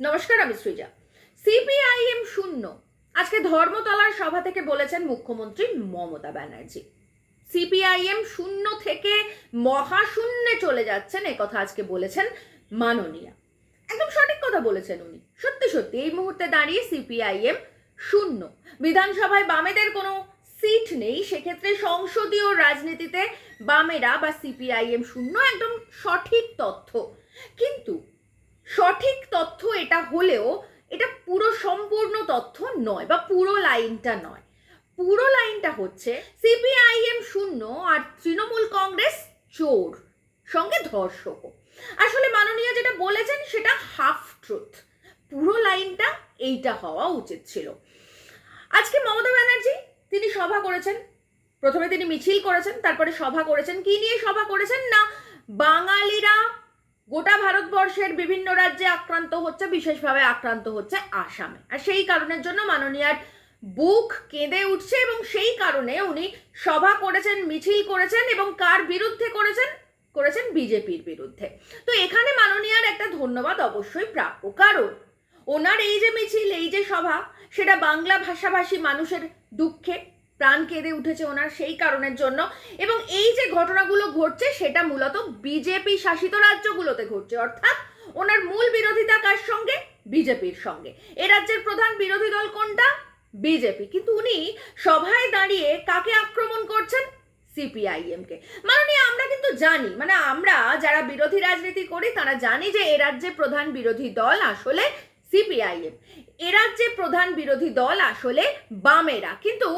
নমস্কার, আমি সৃজা। সিপিআইএম শূন্য। আজকে ধর্মতলার সভা থেকে বলেছেন মুখ্যমন্ত্রী মমতা ব্যানার্জি। সিপিআইএম শূন্য থেকে মহাশূন্যে চলে যাচ্ছেন কথা আজকে বলেছেন মাননীয়া। একদম সঠিক কথা বলেছেন উনি। সত্যি সত্যি, এই মুহূর্তে দাঁড়িয়ে সিপিআইএম শূন্য। বিধানসভায় বামেদের কোনো সিট নেই, সেক্ষেত্রে সংসদীয় রাজনীতিতে বামেরা বা সিপিআইএম শূন্য একদম সঠিক তথ্য। কিন্তু সঠিক তথ্য হলেও এটা পুরো সম্পূর্ণ তথ্য নয় বা পুরো লাইনটা নয়। পুরো লাইনটা হচ্ছে সিপিআইএম শূন্য আর তৃণমূল কংগ্রেস চোর, সঙ্গে ধর্ষক আসলে মাননীয় যেটা বলেছেন সেটা হাফ ট্রুথ পুরো লাইনটা এইটা হওয়া উচিত ছিল। আজকে মমতা ব্যানার্জি, তিনি সভা করেছেন। প্রথমে তিনি মিছিল করেছেন, তারপরে সভা করেছেন। কি নিয়ে সভা করেছেন না? বাঙালিরা গোটা ভারতবর্ষের বিভিন্ন রাজ্যে আক্রান্ত হচ্ছে, বিশেষভাবে আক্রান্ত হচ্ছে আসামে। আর সেই কারণের জন্য মাননীয়ার বুক কেঁদে উঠছে এবং সেই কারণে উনি সভা করেছেন, মিছিল করেছেন এবং কার বিরুদ্ধে করেছেন? করেছেন বিজেপির বিরুদ্ধে। তো এখানে মাননীয়ার একটা ধন্যবাদ অবশ্যই প্রাপ্য। কারণ ওনার এই যে মিছিল, এই যে সভা, সেটা বাংলা ভাষাভাষী মানুষের দুঃখে প্রাণ কেঁদে উঠেছে ওনার সেই কারণের জন্য। এবং এই যে ঘটনাগুলো ঘটছে, সেটা মূলত বিজেপি শাসিত রাজ্যগুলোতে ঘটছে। অর্থাৎ ওনার মূল বিরোধিতা কার সঙ্গে? বিজেপির সঙ্গে। এ রাজ্যের প্রধান বিরোধী দল কোনটা? বিজেপি। কিন্তু উনি সভায় দাঁড়িয়ে কাকে আক্রমণ করছেন? সিপিআইএম কে মাননীয়, আমরা কিন্তু জানি মানে আমরা যারা বিরোধী রাজনীতি করি, তারা জানি যে এ রাজ্যে প্রধান বিরোধী দল আসলে সিপিআইএম। রাজ্যে প্রধান বিরোধী দল আসলে বামেরা। কিন্তু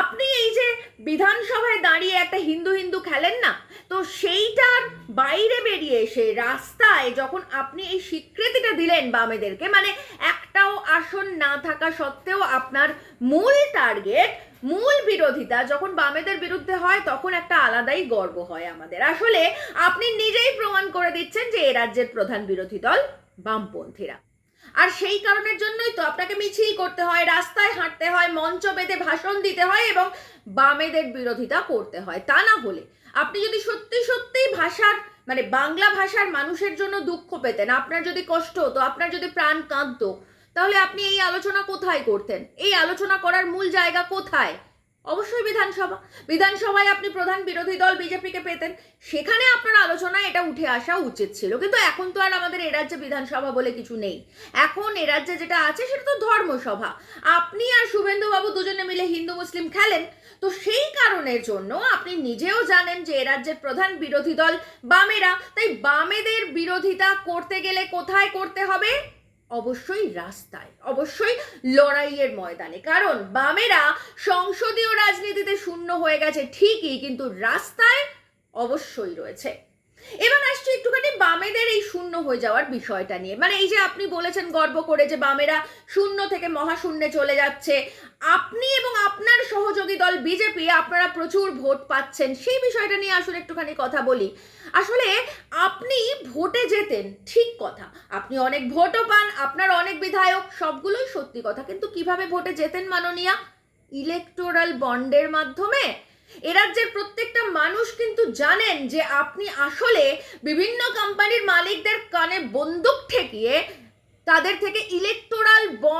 আপনি এই যে বিধানসভায় দাঁড়িয়ে একটা হিন্দু হিন্দু খেলেন না, তো সেইটার বাইরে বেরিয়ে এসে রাস্তায় যখন আপনি এই স্বীকৃতিটা দিলেন বামেদেরকে মানে একটাও আসন না থাকা সত্ত্বেও আপনার মূল টার্গেট, মূল বিরোধিতা যখন বামেদের বিরুদ্ধে হয়, তখন একটা আলাদাই গর্ব হয় আমাদের। আসলে আপনি নিজেই প্রমাণ করে দিচ্ছেন যে এ রাজ্যের প্রধান বিরোধী দল বামপন্থীরা। আর সেই কারণের জন্যই তো আপনাকে মিছিল করতে হয়, রাস্তায় হাঁটতে হয়, মঞ্চ বেঁধে ভাষণ দিতে হয় এবং বামেদের বিরোধিতা করতে হয়। তা না হলে আপনি যদি সত্যি সত্যি ভাষার মানে বাংলা ভাষার মানুষের জন্য দুঃখ পেতেন, আপনার যদি কষ্ট হতো, আপনার যদি প্রাণ কাঁদতো, তাহলে আপনি এই আলোচনা কোথায় করতেন? এই আলোচনা করার মূল জায়গা কোথায়? অবশ্যই বিধানসভা। বিধানসভায় আপনি প্রধান বিরোধী দল বিজেপিকে পেতেন, সেখানে আপনার আলোচনায় এটা উঠে আসা উচিত ছিল। কিন্তু এখন তো আর আমাদের এ রাজ্যে বিধানসভা বলে কিছু নেই। এখন এ রাজ্যে যেটা আছে সেটা তো ধর্মসভা। আপনি আর শুভেন্দুবাবু দুজনে মিলে হিন্দু মুসলিম খেলেন, তো সেই কারণের জন্য আপনি নিজেও জানেন যে এ রাজ্যের প্রধান বিরোধী দল বামেরা। তাই বামেদের বিরোধিতা করতে গেলে কোথায় করতে হবে? অবশ্যই রাস্তায়, অবশ্যই লড়াইয়ের ময়দানে। কারণ বামেরা সংসদীয় রাজনীতিতে শূন্য হয়ে গেছে ঠিকই, কিন্তু রাস্তায় অবশ্যই রয়েছে। এবার আসছি একটুখানি বামেদের এই শূন্য হয়ে যাওয়ার বিষয়টা নিয়ে। মানে এই যে আপনি বলেছেন গর্ব করে যে বামেরা শূন্য থেকে মহাশূন্যে চলে যাচ্ছে। আপনি এবং আপনার সহযোগী দল বিজেপি, আপনারা প্রচুর ভোট পাচ্ছেন। সেই বিষয়টা নিয়ে আসলে একটুখানি কথা বলি। আসলে আপনি ভোটে যেতেন ঠিক কথা। আপনি অনেক ভোটও পান, আপনার অনেক বিধায়ক, সবগুলোই সত্যি কথা। কিন্তু কীভাবে ভোটে যেতেন মাননীয়া? ইলেকটোরাল বন্ডের মাধ্যমে এ রাজ্যের প্রত্যেকটা মানুষ কিন্তু জানেন যে আপনি আসলে বিভিন্ন কোম্পানির মালিকদের কানে বন্দুক ঠেকিয়ে তাদের থেকে ইলেকটোরাল বন্ড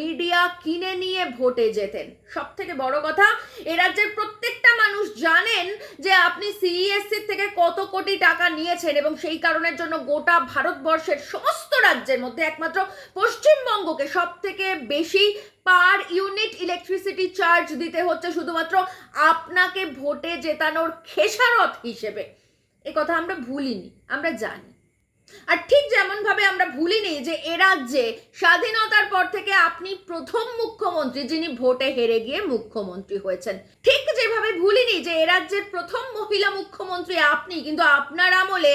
মিডিয়া কিনে নিয়ে ভোটে যেতেন সব থেকে বড় কথা, এ রাজ্যের প্রত্যেকটা মানুষ জানেন যে আপনি সিইএসসি থেকে কত কোটি টাকা নিয়েছেন এবং সেই কারণের জন্য গোটা ভারতবর্ষের সমস্ত রাজ্যের মধ্যে একমাত্র পশ্চিমবঙ্গকে সব থেকে বেশি পার ইউনিট ইলেকট্রিসিটি চার্জ দিতে হচ্ছে শুধুমাত্র আপনাকে ভোটে জেতানোর খেসারত হিসেবে। এ কথা আমরা ভুলিনি, আমরা জানি। আর ঠিক যেমন ভাবে আমরা ভুলিনি যে এ রাজ্যে স্বাধীনতার পর থেকে আপনি প্রথম মুখ্যমন্ত্রী যিনি ভোটে হেরে গিয়ে মুখ্যমন্ত্রী হয়েছেন। ঠিক যেভাবে ভুলিনি যে এ রাজ্যের প্রথম মহিলা মুখ্যমন্ত্রী আপনি, কিন্তু আপনার আমলে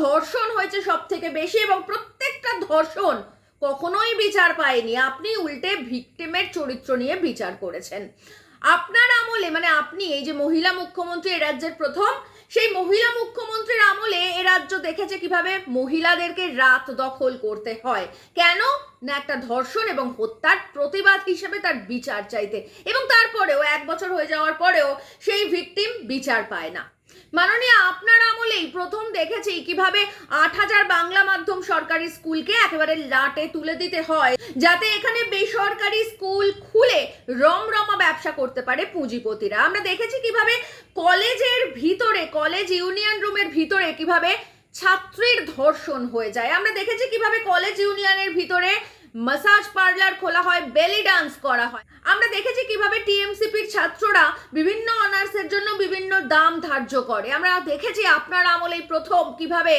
ধর্ষণ হয়েছে সব থেকে বেশি এবং প্রত্যেকটা ধর্ষণ কখনোই বিচার পায়নি। আপনি উল্টে ভিকটিমের চরিত্র নিয়ে বিচার করেছেন। আপনার আমলে মানে আপনি এই যে মহিলা মুখ্যমন্ত্রী এ রাজ্যের প্রথম সেই মহিলা মুখ্যমন্ত্রীর আমলে এ রাজ্য দেখেছে কীভাবে মহিলাদেরকে রাত দখল করতে হয়। কেন? না একটা ধর্ষণ এবং হত্যার প্রতিবাদ হিসেবে তার বিচার চাইতে। এবং তারপরেও, এক বছর হয়ে যাওয়ার পরেও সেই ভিকটিম বিচার পায় না। মাননীয়, আপনার আমলেই প্রথম দেখেছি কীভাবে আট হাজার বাংলা মাধ্যম সরকারি স্কুলকে একেবারে লাটে তুলে দিতে হয়, যাতে এখানে বেসরকারি স্কুল খুলে রমরমা ব্যবসা করতে পারে পুঁজিপতিরা। আমরা দেখেছি কীভাবে কলেজের ভিতরে, কলেজ ইউনিয়ন রুমের ভিতরে কীভাবে ছাত্রীর ধর্ষণ হয়ে যায়। আমরা দেখেছি কীভাবে কলেজ ইউনিয়নের ভিতরে মাসাজ পার্লার খোলা হয় বেলি ডান্স করা হয়। আমরা দেখেছি কীভাবে টিএমসিপির ছাত্ররা বিভিন্ন অনার্সের জন্য বিভিন্ন দাম ধার্য করে। আমরা দেখেছি আপনার আমলেই প্রথম কীভাবে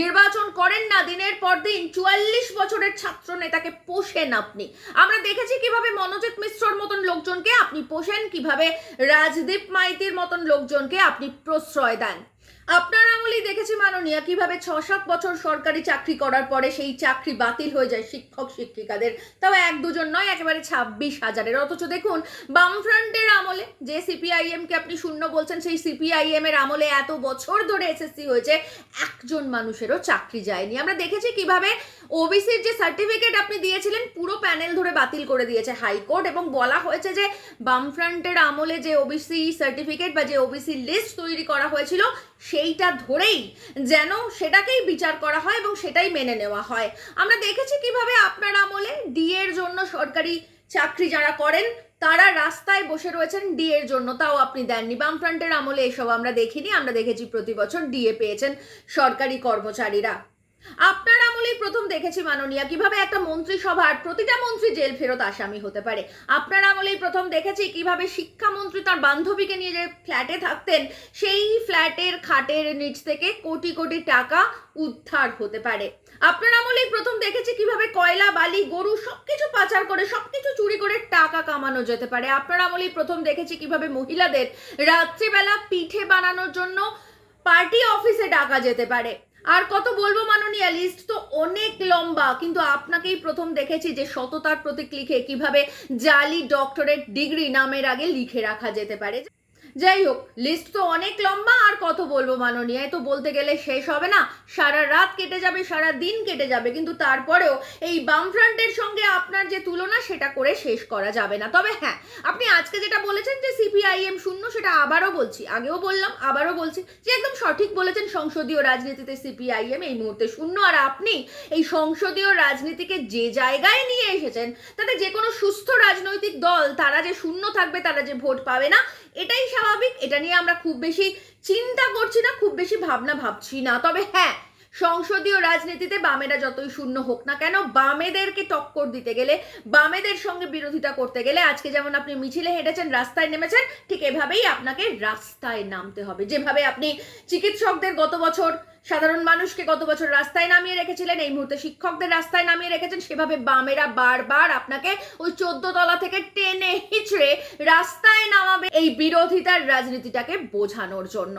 নির্বাচন করেন না, দিনের পর দিন চুয়াল্লিশ বছরের ছাত্র নেতাকে পোষেন আপনি। আমরা দেখেছি কীভাবে মনোজিৎ মিশ্রর মতন লোকজনকে আপনি পোষেন, কীভাবে রাজদীপ মাইতির মতন লোকজনকে আপনি প্রশ্রয় দেন। আপনার আমলেই দেখেছি মাননীয়া কীভাবে ছ সাত বছর সরকারি চাকরি করার পরে সেই চাকরি বাতিল হয়ে যায় শিক্ষক, শিক্ষিকাদের? তাও এক দুজন নয়, একেবারে ছাব্বিশ হাজারের। অথচ দেখুন, বামফ্রন্টের আমলে যে সিপিআইএম কে আপনি শূন্য বলছেন, সেই সিপিআইএম এর আমলে এত বছর ধরে এসএসসি হয়েছে, একজন মানুষেরও চাকরি যায়নি। আমরা দেখেছি কীভাবে ওবিসির যে সার্টিফিকেট আপনি দিয়েছিলেন, পুরো প্যানেল ধরে বাতিল করে দিয়েছে হাইকোর্ট এবং বলা হয়েছে যে, বামফ্রন্টের আমলে যে ওবিসি সার্টিফিকেট বা যে ওবিসি লিস্ট তৈরি করা হয়েছিল সেইটা ধরেই যেন সেটাকেই বিচার করা হয় এবং সেটাই মেনে নেওয়া হয়। আমরা দেখেছি কীভাবে আপনার আমলে ডি এর জন্য সরকারি চাকরি যারা করেন, তারা রাস্তায় বসে রয়েছেন ডি এর জন্য। তাও আপনি দেননি। বামফ্রন্টের আমলে এসব আমরা দেখিনি। আমরা দেখেছি প্রতি বছর ডিএ পেয়েছেন সরকারি কর্মচারীরা। আপনার আমলেই প্রথম দেখেছি মাননীয়া। কীভাবে একটা মন্ত্রিসভার প্রতিটা মন্ত্রী জেল ফেরত আসামি হতে পারে? আপনার আমলেই প্রথম দেখেছি কীভাবে শিক্ষামন্ত্রী তার বান্ধবীকে নিয়ে যে ফ্ল্যাটে থাকতেন, সেই ফ্ল্যাটের খাটের নিচ থেকে কোটি কোটি টাকা উদ্ধার হতে পারে। আপনার আমলেই প্রথম দেখেছি কীভাবে কয়লা, বালি, গরু সবকিছু পাচার করে, সবকিছু চুরি করে টাকা কামানো যেতে পারে। আপনার আমলেই প্রথম দেখেছি কীভাবে মহিলাদের রাত্রিবেলা পিঠে বানানোর জন্য পার্টি অফিসে ডাকা যেতে পারে। আর কত বলব মাননীয়া লিস্ট তো অনেক লম্বা, কিন্তু আপনাকেই প্রথম দেখেছি যে সততার প্রতীক লিখে কীভাবে জালি ডক্টরেট ডিগ্রি নামের আগে লিখে রাখা যেতে পারে। যাই হোক লিস্ট তো অনেক লম্বা, আর কত বলব মাননীয়া? তো বলতে গেলে শেষ হবে না। সারা রাত কেটে যাবে, সারা দিন কেটে যাবে, কিন্তু তারপরেও এই বামফ্রন্টের সঙ্গে আপনার যে তুলনা, সেটা করে শেষ করা যাবে না। তবে হ্যাঁ আপনি আজকে যেটা বলেছেন যে সিপিআইএম শূন্য, সেটা আবারও বলছি। আগেও বললাম, আবারও বলছি যে একদম সঠিক বলেছেন সংসদীয় রাজনীতিতে সিপিআইএম এই মুহূর্তে শূন্য। আর আপনি এই সংসদীয় রাজনীতিকে যে জায়গায় নিয়ে এসেছেন, তাতে যে কোনো সুস্থ রাজনৈতিক দল, তারা যে শূন্য থাকবে, তারা যে ভোট পাবে না, এটাই স্বাভাবিক। এটা নিয়ে আমরা খুব বেশি চিন্তা করছি না, খুব বেশি ভাবনা ভাবছি না। তবে হ্যাঁ সংসদীয় রাজনীতিতে বামেরা যতই শূন্য হোক না কেন, বামেদেরকে টক্কর দিতে গেলে, বামেদের সঙ্গে বিরোধিতা করতে গেলে আজকে যেমন আপনি মিছিলে হেঁটেছেন, রাস্তায় নেমেছেন, ঠিক এভাবেই আপনাকে রাস্তায় নামতে হবে। যেভাবে আপনি চিকিৎসকদের গত বছর সাধারণ মানুষকে গত বছর রাস্তায় নামিয়ে রেখেছিলেন, এই মুহূর্তে শিক্ষকদের রাস্তায় নামিয়ে রেখেছেন। সেভাবে বামেরা বারবার আপনাকে ওই চোদ্দ তলা থেকে টেনে হিচড়ে রাস্তায় নামাবে এই বিরোধিতার রাজনীতিটাকে বোঝানোর জন্য।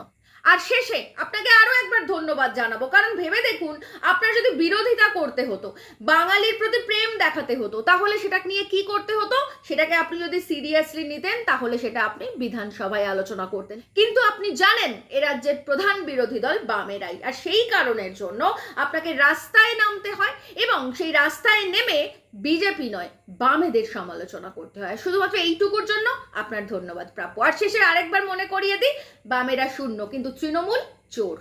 আর শেষে আপনাকে আরও একবার ধন্যবাদ জানাব। কারণ ভেবে দেখুন, আপনার যদি বিরোধিতা করতে হতো, বাঙালির প্রতি প্রেম দেখাতে হতো, তাহলে সেটা নিয়ে কি করতে হতো? সেটাকে আপনি যদি সিরিয়াসলি নিতেন, তাহলে সেটা আপনি বিধানসভায় আলোচনা করতেন। কিন্তু আপনি জানেন, এ রাজ্যের প্রধান বিরোধী দল বামেরাই। আর সেই কারণের জন্য আপনাকে রাস্তায় নামতে হয় এবং সেই রাস্তায় নেমে বিজেপি নয়, বামেদের সমালোচনা করতে হয়। শুধুমাত্র এইটুকুর জন্য আপনার ধন্যবাদ, প্রাপ্য। আর শেষে আরেকবার মনে করিয়ে দিই, বামেরা শূন্য, কিন্তু তৃণমূল চোর।